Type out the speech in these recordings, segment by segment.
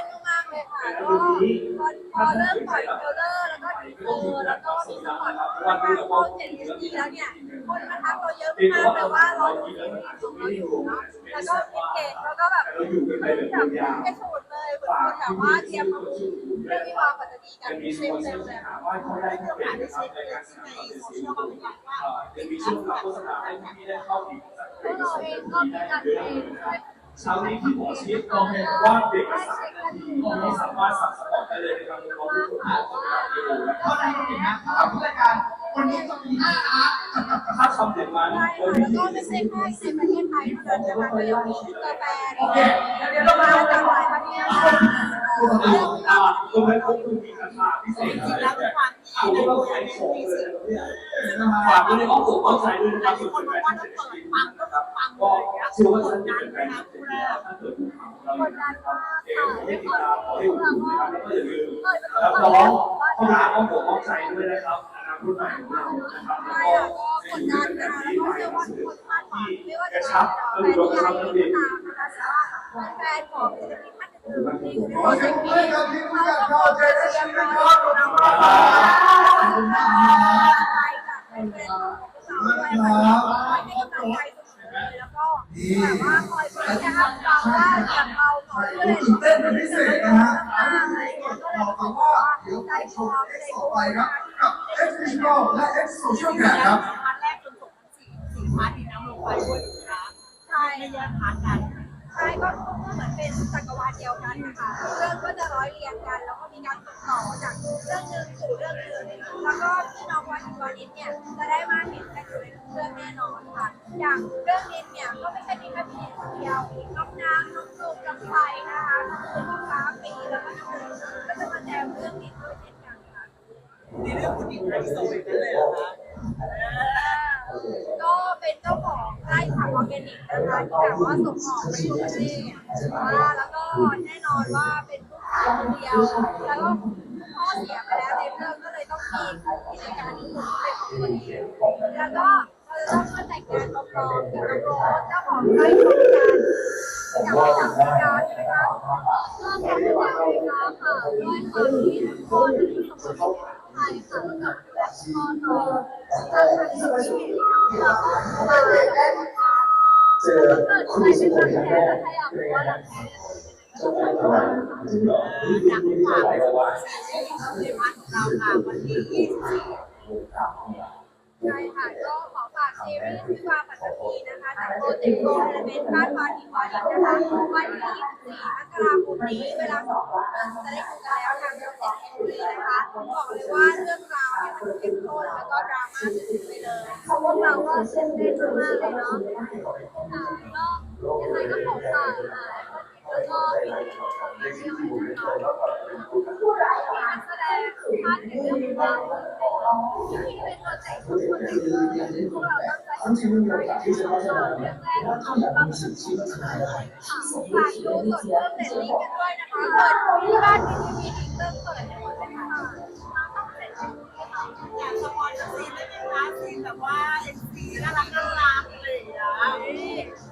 นมากๆเลยค่ะก็พอเริ่มปล่อยเทรลเลอร์แล้วก็ทีเซอร์แล้วก็มีสปอตประมาณเข้าเจ็ดปีแล้วเนี่ยคนมาทักเราเยอะมากแต่ว่าเราดูซีรีส์ของเราอยู่เนาะแล้วก็คิดเก่งแล้วก็แบบแบบกระโดดเลยเหมือนคนแบบว่าเตรียมมาพูดเรื่องวิวาห์ปัตตานีกันเต็มเต็มเลยค่ะว่าเขาสได้เข้าไปในโซเชียลมีเดียว่าจะมีช่วงโฆษณาให้พี่ได้เข้าถึงพวกเราเองก็มีการเพลงด้วยช้านี้ที่หมอชิดเราเห็นว่าเด็กสาม นาทีที่สามารถสับสปอร์ตได้เลยในการลงทุนผ่านโฆษณาที่ดูนะคเท่ารับนั้นเองนะสำหรับรายการวันนี้จะมีห้าอาร์ตถ้าทำอย่างนั้นใช่โดยค่ะที่แล้วก็ไม่ใช่แค่ในประเทศไทยเท่านั้นนะคะก็ยังมีอินเตอแบรนด์โอเคเดี๋ยวเรามามาจากหลายประเทศค่ะเรื่องอ่าตรงนั้นเขาคือมีคาถาพิเศษอะไรเนี่ยผมก็ต้องใช้ของเลยเนี่ยฝากไว้ในอ้อมอกอ้อมใจด้วยนะครับสุดท้ายที่จะได้ฟังนะครับก็เชื่อว่าฉันเป็นแฟนคลับที่ดีถ้าเกิดเรา กดดันมากค่ะให้ด้วยความที่ขอให้เราดูก็นะครับแล้วก็เคยประสบน้องความเขาสำหาเร็จอ้อมอกอ้อมใจด้วยนะครับอนาคตใหม่ของเรานะครับใช่ค่ะก็กดดันนะคะแล้วก็เชื่อว่าทุกคนคาดหวังไม่ว่าจะเป็นแฟนที่ก็ตามนะคะแต่ว่าแฟนของศิลปินท่านอื่นๆที่อยู่ในโปรเจกต์นี้เขาก็คงจะเชียร์เราเราก็ใจกับแฟนๆของเราด้ยค่ะคอยให้กำลังใจเสมอเลย แล้วก็แบบว่าคอยเป็นแค่รับฟังว่าอย่างเราขอเพื่อนตื่นเต้นเป็นพิเศษนะฮะอะไรอย่างเงี้ยก็เลยบอกว่าเดี๋ยวใจพร้อมใจต่อพไปคร้อมครับนะกับ X Visual และ X Social Cam ครับพาร์ทแรกจนจบทั้งสี่สี่พาร์ทนี้นะลงไปด้วยนะใช่ไม่แยกพาร์ทกันใช่ก็เหมือนเป็นจักรวาลเดียวกันนะคะเรื่องก็จะร้อยเรียงกัน แล้วก็มีการต่อจากเรื่องหนึ่งสู่เรื่องหนึ่งแล้วก็พี่น้องวันวานิชเนี่ยจะได้มาเห็น อย่างเรื่องนิดเนี่ยก็ไม่ใช่นิดแค่พี่คนเดียวมีน้องน้ำน้องลูกน้องไฟนะคะน้องลูกค้าปีแล้วก็น้องก็จะมาแจมเรื่องนี้ด้วยเช่นกันค่ะในเรื่องคุณหญิงไฮโซอีกนั่นเลยเหรอคะก็เป็นเจ้าของไร่ผักออร์แกนิกนะคะที่แบบว่าส่งออกไปทั่วประเทศว่าแล้วก็แน่นอนว่าเป็นผู้ชายคนเดียวแล้วก็พ่อเสียไปแล้วในเรื่องก็เลยต้องมีกิจการที่เป็นของตัวเองแล้วก็ งาแต่งงานปลอมๆกับน้องโรสเจ้าของไร่ของกันจากว่าจาการใช่ไมคะก็ทำให้เราเองค่ะด้วยความที่อจะมีสมุนไพรค่ะแล้วก็และพ่อต่อทางทางชีวิตเราก็มาแล้วก็มาเจอคุณสุพลครั้งแรกถ้าอยากรู้ว่าหลังแพ้เจ้าของตลาดจริงเหรออยากฝากซีรีส์ในพาร์ทของเราค่ะวันที่24ใช่ค่ะก็ ซีรีส์วิวาปัตตภีนะคะจากโปรเจกต์โกลเอลเมนต์บ้านวานิวานิชนะคะวันที่24มกราคมนี้เวลา2ทุ่มครึ่งจะได้ดูกันแล้วทางช่องเจ็ดแห่งนี้นะคะบอกเลยว่าเรื่องราวเนี่ยมันเข้มข้นแล้วก็ดราม่าสุดๆไปเลยพวกเราก็ตื่นเต้นมากเลยเนาะค่ะก็ยังไงก็ขอฝากค่ะแล้วก็มีที่ยวให้น้องๆการแสดงภาคในเรื่องของเราที่เป็นโปรเจกต์โปรเจกต์เลยพวกเรา คนที่มีโอกาสที่จะพัฒนาเนว่าต้องแบบมีสิทธิ์ที่พัฒนาได้สงสัยค่มเสร็จลิกวยนะคะเปิดที่บ้านมีทีวีเริ่มเปิดให้หมดเลยค่ะอยากสปอนเซอร์ซีนได้ไหมคะซีนแบบว่าเอ็นซีน่ารักน่ารักเลยอย่า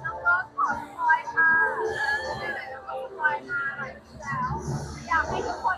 แล้วก็ขอคอยค่ะไหนๆแล้วก็คอยมาหลายปีแล้ว อยากให้ทุกคน